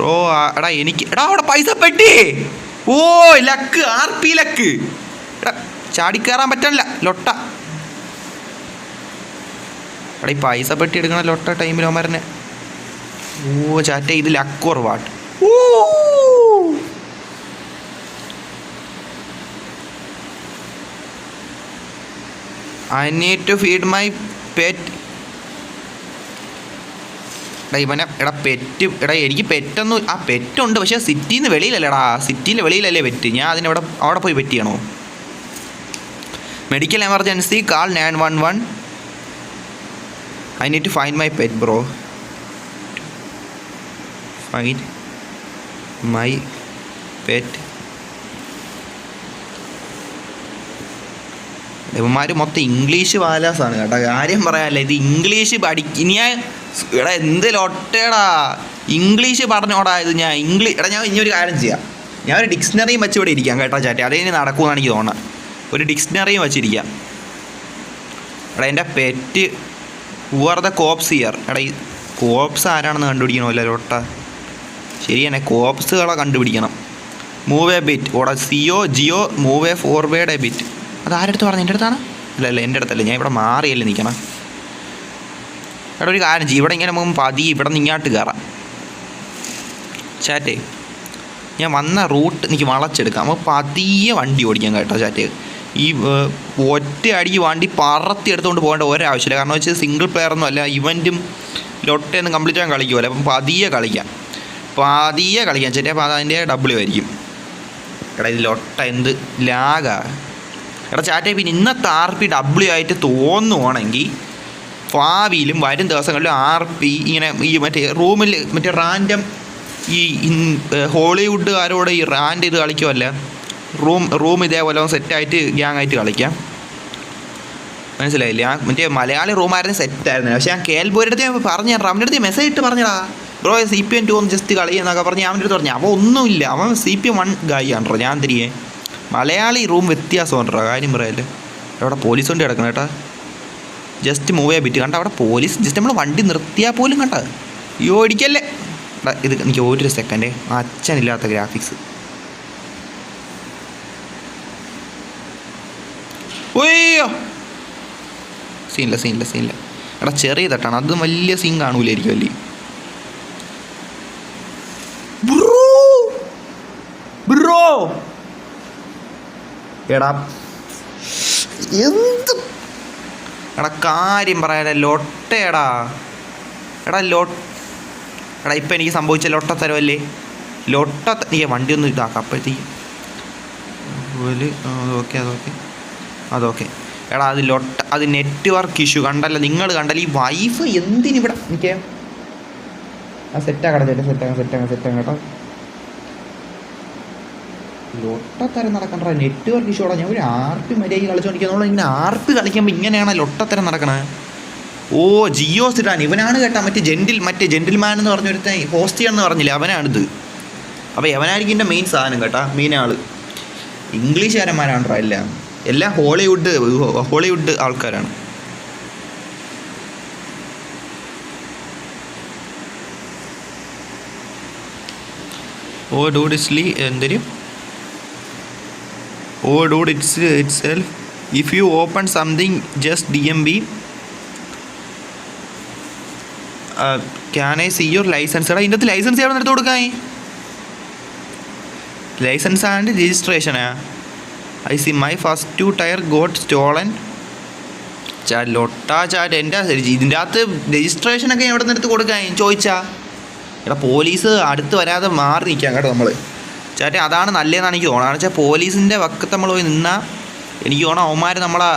Bro എടാ എനിക്ക് എടാ അവിടെ പൈസ പെട്ടി. Oh luck R P luck. എടാ ചാടിക്കയറാൻ പറ്റണില്ല ലൊട്ട. എടാ ഈ പൈസ പെട്ടി എടുക്കണ ലൊട്ട ടൈമിൽ ഒമരനെ ഓ ചാറ്റ ഇത് ലക്ക് കുറവാട്ട് ഓ I need to feed my pet ഇവനെ എടാ പെറ്റ് എടാ എനിക്ക് പെറ്റൊന്നും ആ പെറ്റുണ്ട് പക്ഷേ സിറ്റിയിൽ നിന്ന് വെളിയിലല്ലേടാ. സിറ്റിയിൽ വെളിയിലല്ലേ പെറ്റ്. ഞാൻ അതിനവിടെ അവിടെ പോയി പെറ്റ് ചെയ്യണോ? Medical emergency call nine one one I need to find my pet bro find my pet ഇവന്മാർ മൊത്തം ഇംഗ്ലീഷ് വാലാസാണ് കേട്ടോ. കാര്യം പറയാനല്ല ഇത് ഇംഗ്ലീഷ് പഠി ഇനി ഞാൻ എടാ എന്ത് ലൊട്ടേടാ. ഇംഗ്ലീഷ് പറഞ്ഞോടാ ഇത് ഞാൻ. ഇംഗ്ലീഷ് എടാ ഞാൻ ഇനി ഒരു കാര്യം ചെയ്യാം. ഞാൻ ഒരു ഡിക്ഷണറിയും വെച്ച് ഇവിടെ ഇരിക്കാം കേട്ടോ ചാറ്റി. അതേ ഇനി നടക്കുമെന്നാണ് എനിക്ക് തോന്നുന്നത്. ഒരു ഡിക്ഷണറിയും വെച്ചിരിക്കാം. എടാ എന്റെ pet who are the cops here എടാ ഈ കോപ്സ് ആരാണെന്ന് കണ്ടുപിടിക്കണമല്ലോ ലൊട്ട? ശരി തന്നെ കോപ്സുകളെ കണ്ടുപിടിക്കണം. മൂവ് എ ബിറ്റ് ഓടാ സിയോ Jio move a forward a bit അത് ആരെടുത്ത് പറഞ്ഞു? എന്റെ അടുത്താണ്? അല്ല അല്ല എന്റെ അടുത്തല്ല. ഞാൻ ഇവിടെ മാറിയല്ലേ നിൽക്കണം. എടാ ഒരു കാര്യം ചെയ്യും. ഇവിടെ ഇങ്ങനെ പോകുമ്പോൾ പതി ഇവിടെ നിന്ന് ഇങ്ങോട്ട് കയറാം. ചാറ്റേ ഞാൻ വന്ന റൂട്ട് എനിക്ക് വളച്ചെടുക്കാം. അപ്പോൾ പതിയെ വണ്ടി ഓടിക്കാൻ കേട്ടോ ചാറ്റ്. ഈ ഒറ്റ അടിക്ക് വണ്ടി പറത്തി എടുത്തുകൊണ്ട് പോകേണ്ട ഒരാവശ്യമില്ല. കാരണം വെച്ചാൽ സിംഗിൾ പ്ലെയർ ഒന്നും അല്ല. ഇവന്റും ലൊട്ടയൊന്നും കംപ്ലീറ്റ് ആകാൻ കളിക്കുമല്ലോ അപ്പം പതിയെ കളിക്കാം. പതിയെ കളിക്കാം. ചേട്ടാ അപ്പോൾ അതിന്റെ ഡബിൾ ആയിരിക്കും. എടാ ഇത് ലൊട്ട എന്ത് ലാഗാ. എടാ ചാറ്റേ പിന്നെ ഇന്നത്തെ ആർ പി ഡബ്ല്യു ആയിട്ട് തോന്നുവാണെങ്കിൽ ഭാവിയിലും വരും ദിവസങ്ങളിലും ആർ പി ഇങ്ങനെ ഈ മറ്റേ റൂമിൽ മറ്റേ റാൻഡം ഈ ഹോളിവുഡുകാരോട് ഈ റാൻഡ് ഇത് കളിക്കുമല്ല റൂം റൂം ഇതേപോലെ സെറ്റായിട്ട് ഗ്യാങ് ആയിട്ട് കളിക്കാം. മനസ്സിലായില്ലേ? ആ മറ്റേ മലയാളി റൂമായിരുന്നു സെറ്റായിരുന്നു പക്ഷേ ഞാൻ കേൽബോയുടെ ഞാൻ പറഞ്ഞു അവന്റെ അടുത്ത് മെസ്സേജ് ഇട്ട് പറഞ്ഞടാ bro C P M too ഒന്ന് ജസ്റ്റ് കളി എന്നൊക്കെ പറഞ്ഞ് അവന്റെ അടുത്ത് പറഞ്ഞു. അവൻ ഒന്നുമില്ല. അവൻ സി പി എം വൺ ഗായി ആണോ ഞാൻ തിരികെ മലയാളി റൂം വ്യത്യാസമുണ്ടോ കാര്യം പറയല്ലേ. അവിടെ പോലീസ് വണ്ടി കിടക്കണം കേട്ടാ. ജസ്റ്റ് മൂവ് ചെയ്യാൻ പറ്റും. കണ്ട? അവിടെ പോലീസ് ജസ്റ്റ് നമ്മൾ വണ്ടി നിർത്തിയാൽ പോലും കണ്ട? അയ്യോ ഇടിക്കല്ലേ. ഇത് എനിക്ക് ഒരു സെക്കൻഡ് അച്ഛനില്ലാത്ത ഗ്രാഫിക്സ് ഒയ്യോ സീനില്ല സീനില്ല സീനില്ല എടാ ചെറിയ തട്ടാണ്. അത് വലിയ സീൻ കാണൂലായിരിക്കും അല്ലേ ബ്രോ ബ്രോ എടാ. എന്ത്? എടാ കാര്യം പറയാടാ ലൊട്ടയടാ എടാ ലൊ എടാ ഇപ്പം എനിക്ക് സംഭവിച്ച ലൊട്ടത്തരമല്ലേ ലൊട്ട നീ വണ്ടി ഒന്ന് ഇതാക്കാം അപ്പോഴത്തേക്ക്. അതുപോലെ അതൊക്കെ അതൊക്കെ അതൊക്കെ എടാ അത് ലൊട്ട അത് നെറ്റ്വർക്ക് ഇഷ്യൂ. കണ്ടല്ല നിങ്ങൾ കണ്ടല്ല ഈ വൈഫ് എന്തിനിവിടെ എനിക്ക് ആ സെറ്റാക്കണം ചേട്ടാ സെറ്റാക്കാം സെറ്റാക്കാം സെറ്റാക്കാം കേട്ടോ ലൊട്ടത്തരം നടക്കണ്ട നെറ്റ്വർക്ക് ഇഷ്യൂ ഞാൻ ഒരു ആർട്ട് മര്യാദ കളിച്ചോണ്ടിരിക്കുന്നുള്ള ഇങ്ങനെ ആർട്ട് കളിക്കുമ്പോൾ ഇങ്ങനെയാണ് ലൊട്ടത്തരം നടക്കണത് ഓ ജിയോ സിഡാൻ. ഇവനാണ് കേട്ടാ മറ്റേ ജെന്റിൽ മറ്റേ ജെന്റിൽമാൻ എന്ന് പറഞ്ഞൊരുത്തൻ ഹോസ്റ്റ് എന്ന് പറഞ്ഞില്ലേ? അവനാണിത്. അപ്പോൾ അവനായിരിക്കും എന്റെ മെയിൻ സാധനം കേട്ടാ മെയിൻ ഇംഗ്ലീഷ് ഇംഗ്ലീഷുകാരന്മാരാണോ എല്ലാം? എല്ലാം ഹോളിവുഡ് ഹോളിവുഡ് ആൾക്കാരാണ്. ഓ ഡൂഡ് ഇറ്റ്സ്ലി ഓ dude it's itself if you open something just D M B can I see your license എടാ ഇതിന്റെ ലൈസൻസ് എവിടെ എടുത്ത് കൊടുക്കാൻ? License and രജിസ്ട്രേഷനാ I see my first two tire got stolen ചാ ലൊട്ടാ chat എന്റെ ഇതിന്റെ അകത്ത് രജിസ്ട്രേഷനൊക്കെ എവിടെ നിന്ന് എടുത്ത് കൊടുക്കാൻ? ചോദിച്ചാ. എടാ പോലീസ് അടുത്ത് വരാതെ മാറി നിൽക്കാം കേട്ടോ നമ്മൾ ചേട്ടാ അതാണ് നല്ലതെന്നാണ് എനിക്ക് തോന്നുന്നത്. കാരണം വെച്ചാൽ പോലീസിന്റെ വക്കത്ത് നമ്മൾ പോയി നിന്നാൽ എനിക്ക് തോന്നണം അവന്മാർ നമ്മളെ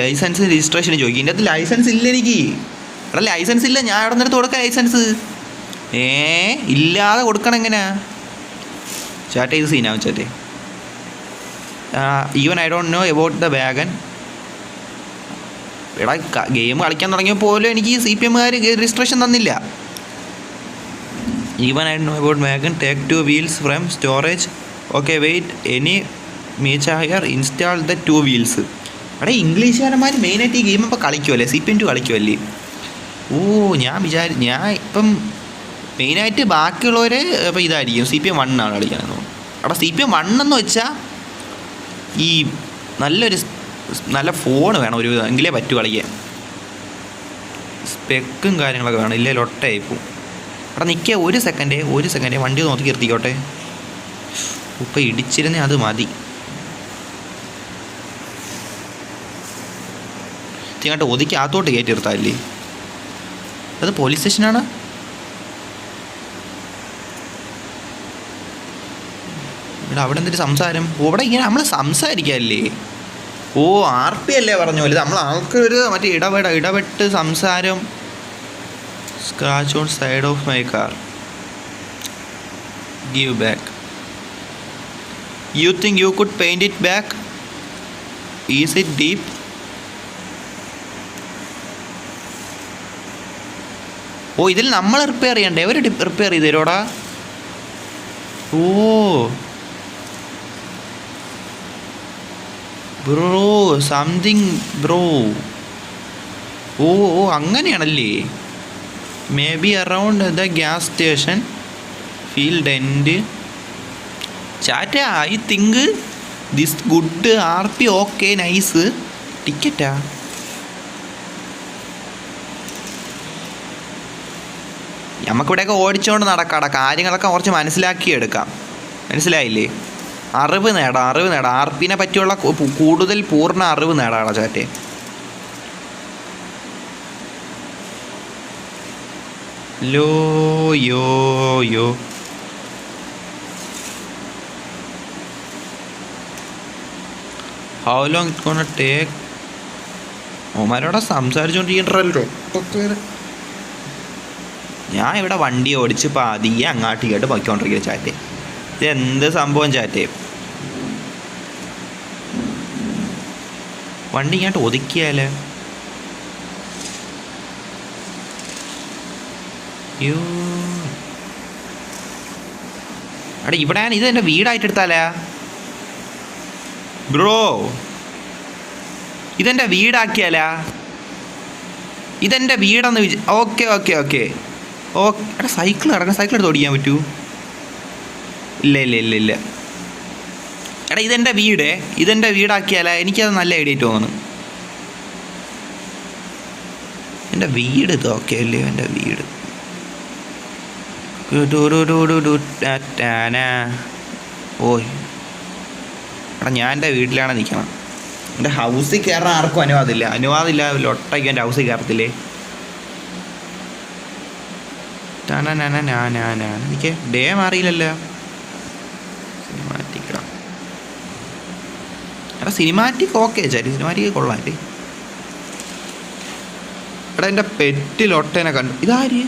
ലൈസൻസ് രജിസ്ട്രേഷൻ ചോദിക്കും. എന്റെ അത് ലൈസൻസ് ഇല്ല എനിക്ക്. എടാ ലൈസൻസ് ഇല്ല. ഞാൻ അവിടെ നിന്നെടുത്ത് കൊടുക്കാം ലൈസൻസ്? ഏ ഇല്ലാതെ കൊടുക്കണം എങ്ങനെയാ ചേട്ടാ ഇത് സീനാവും ചേട്ടേ even I don't know about the wagon എടാ ഗെയിം കളിക്കാൻ തുടങ്ങിയപ്പോൾ പോലും എനിക്ക് സി പി എമ്മുകാർ രജിസ്ട്രേഷൻ തന്നില്ല. Even I know about wagon take two wheels from storage okay wait. Any മീച്ച hire install the two wheels അവിടെ ഇംഗ്ലീഷുകാരന്മാർ മെയിനായിട്ട് ഈ ഗെയിം ഇപ്പോൾ കളിക്കുമല്ലേ സി പി എം ടു കളിക്കുമല്ലേ ഓ ഞാൻ വിചാരി ഞാൻ ഇപ്പം മെയിനായിട്ട് ബാക്കിയുള്ളവർ ഇപ്പോൾ ഇതായിരിക്കും. സി പി എം വണ്ണാണ് കളിക്കുന്നത് അവിടെ സി പി എം വണ്ണെന്ന് വെച്ചാൽ ഈ നല്ലൊരു നല്ല ഫോൺ വേണം ഒരു എങ്കിലേ പറ്റൂ കളിക്കാൻ. സ്പെക്കും കാര്യങ്ങളൊക്കെ വേണം. ഇല്ലേ ലൊട്ടയായി പോവും അവിടെ നിൽക്കുക ഒരു സെക്കൻഡ് ഒരു സെക്കൻഡ് വണ്ടി നോക്കി നിർത്തിക്കോട്ടെ. ഉപ്പ ഇടിച്ചിരുന്ന അത് മതി. ഇങ്ങോട്ട് ഒതുക്കി അകത്തോട്ട് കയറ്റി നിർത്താല്ലേ അത് പോലീസ് സ്റ്റേഷനാണ് ഇവിടെ അവിടെ എന്തൊരു സംസാരം? ഇവിടെ ഇങ്ങനെ നമ്മൾ സംസാരിക്കാല്ലേ? ഓ ആർ പി അല്ലേ പറഞ്ഞ പോലെ നമ്മൾ ആൾക്കൊരു മറ്റേ ഇടപെട ഇടപെട്ട് സംസാരം. Scratch on side of my car give back you think you could paint it back is it deep oh ഇതിൽ നമ്മൾ റിപ്പയർ ചെയ്യണ്ടേ? അവർ റിപ്പയർ ചെയ്ത് തരോടാ oh. Bro something bro oh oh അങ്ങനെയാണല്ലേ? Maybe around the gas station field end chat I think this good R P okay nice ടിക്കറ്റാ നമുക്കിവിടെയൊക്കെ ഓടിച്ചുകൊണ്ട് നടക്കാടാ. കാര്യങ്ങളൊക്കെ കുറച്ച് മനസ്സിലാക്കി എടുക്കാം. മനസ്സിലായില്ലേ? അറിവ് നേടാം അറിവ് നേടാം. ആർ പിനെ പറ്റിയുള്ള കൂടുതൽ പൂർണ അറിവ് നേടാടാ ചാറ്റെ. Law yo yo. How long it gonna take ഓമാരോടെ സംസാരിച്ചോണ്ടിരിക്കണ്ടല്ലോ. ഞാൻ ഇവിടെ വണ്ടി ഓടിച്ച് പതിയെ അങ്ങാട്ട് കേട്ട് പൊയ്ക്കൊണ്ടിരിക്കുക ചാറ്റേ. ഇത് എന്ത് സംഭവം ചാറ്റേ? വണ്ടി ഇങ്ങോട്ട് ഒതുക്കിയാലേ? യോ എടാ ഇവിടെ ഇത് എന്റെ വീടായിട്ട് എടുത്താലേ? ബ്രോ. ഇതെന്റെ വീടാക്കിയാലാ? ഇതെന്റെ വീടെന്ന് വിചാ ഓക്കെ ഓക്കെ ഓക്കെ. ഓക്കെ എടാ സൈക്കിൾ കിടക്കണം സൈക്കിൾ എടുത്ത് ഓടിക്കാൻ പറ്റൂ? ഇല്ല ഇല്ല ഇല്ല ഇല്ല. എടാ ഇതെന്റെ വീട്. ഇതെന്റെ വീടാക്കിയാലാ എനിക്കത് നല്ല ഐഡിയ ആയിട്ട് തോന്നുന്നു. എന്റെ വീട് ഇത് ഓക്കെ അല്ലേ? എന്റെ വീട്. ഡു-ഡു-ഡു-ഡു-ഡു ടാറ്റാനാ. ഓയ് എടാ ഞാൻ എന്റെ വീട്ടിലാണ് നിൽക്കണം എന്റെ ഹൗസിൽ കയറാൻ ആർക്കും അനുവാദമില്ല അനുവാദമില്ല ലൊട്ടയ്ക്ക് എന്റെ ഹൗസിൽ കയറത്തില്ലേ. എനിക്ക് ഡേ മാറിയില്ലല്ലോ സിനിമാറ്റിക് എടാ സിനിമാറ്റിക് ഓക്കെ ചേരി സിനിമാറ്റിക് കൊള്ളാം എടാ എന്റെ പെറ്റിൽ ഒട്ടേനെ കണ്ടു ഇതാര്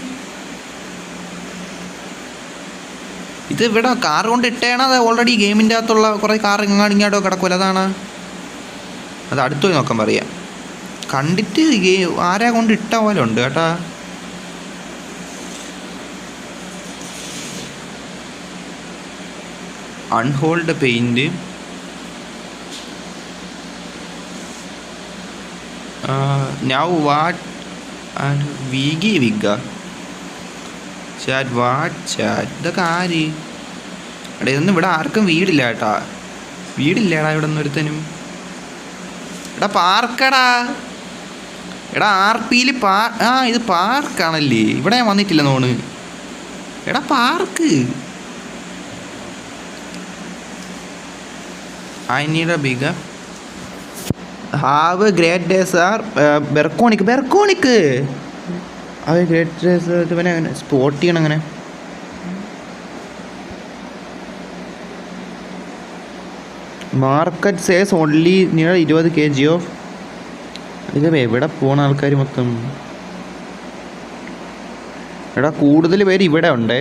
ഇത് ഇവിടെ കാർ കൊണ്ട് ഇട്ടേണ അത് ഓൾറെഡി ഗെയിമിന്റെ അകത്തുള്ള കുറേ കാർ ഇങ്ങാട് ഇങ്ങോട്ടോ കിടക്കുമല്ലോ അതാണ്. അത് അടുത്ത് പോയി നോക്കാൻ പറയാം. കണ്ടിട്ട് ഗെയിം ആരാ കൊണ്ട് ഇട്ട പോലെ ഉണ്ട് കേട്ടാ. അൺഹോൾഡ് പെയിന്റ് നൗ വാട്ട് വീഗി വിഗ ചാറ്റ് വാട്ട് ചാറ്റ്? ഇതൊക്കെ ആര്? എടാ ഇതൊന്നും ഇവിടെ ആർക്കും വീടില്ല കേട്ടാ. വീടില്ലേടാ ഇവിടെ ഒന്നൊരുത്തനും എടാ പാർക്കടാ. എടാ ആർ പിയിൽ പാ ആ ഇത് പാർക്കാണല്ലേ. ഇവിടെ ഞാൻ വന്നിട്ടില്ല നോണ് എടാ park. I need a big have great day sir. ബെർക്കോണിക്ക് ബെർക്കോണിക്ക്. അത് ഗ്രേറ്റ് ഡേ സാർ ഇവനെ അങ്ങനെ സ്പോട്ട് ചെയ്യണം അങ്ങനെ. മാർക്കറ്റ് സേസ് ഓൺലി നിയർ ഇരുപത് കെ ജി ഓഫ് ഇത് എവിടെ പോണ ആൾക്കാർ മൊത്തം? എടാ കൂടുതൽ പേര് ഇവിടെ ഉണ്ട്.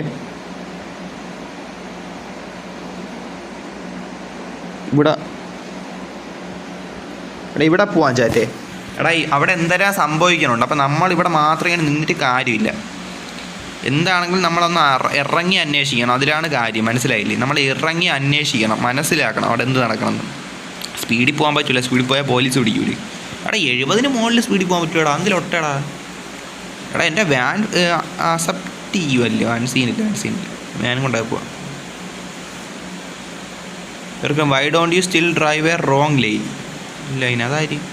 ഇവിടെ. ഇവിടെ പോവാൻ ചാറ്റേ. എടാ അവിടെ എന്തരാ സംഭവിക്കണുണ്ട്? അപ്പം നമ്മൾ ഇവിടെ മാത്രം ഇങ്ങനെ നിന്നിട്ട് കാര്യമില്ല. എന്താണെങ്കിലും നമ്മളൊന്ന് ഇറങ്ങി അന്വേഷിക്കണം. അതിലാണ് കാര്യം. മനസ്സിലായില്ലേ? നമ്മൾ ഇറങ്ങി അന്വേഷിക്കണം. മനസ്സിലാക്കണം അവിടെ എന്ത് നടക്കണമെന്ന്. സ്പീഡിൽ പോകാൻ പറ്റില്ല സ്പീഡിൽ പോയാൽ പോലീസ് പിടിക്കൂലേ. എടാ എഴുപതിന് മുകളിൽ സ്പീഡിൽ പോകാൻ പറ്റുമോടാ അതിലൊട്ടടാ എടാ എന്റെ വാൻ അക്സെപ്റ്റ് ചെയ്യുമല്ലോ വാൻ സീനില്ല ഞാനും കൊണ്ടുപോയി പോവാം. Why don't you still drive a wrong line line അതായിരിക്കും.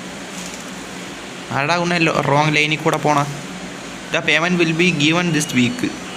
ആടാ ഉണ്ണ റോങ് ലൈനിൽ കൂടെ പോണ. The payment will be given this week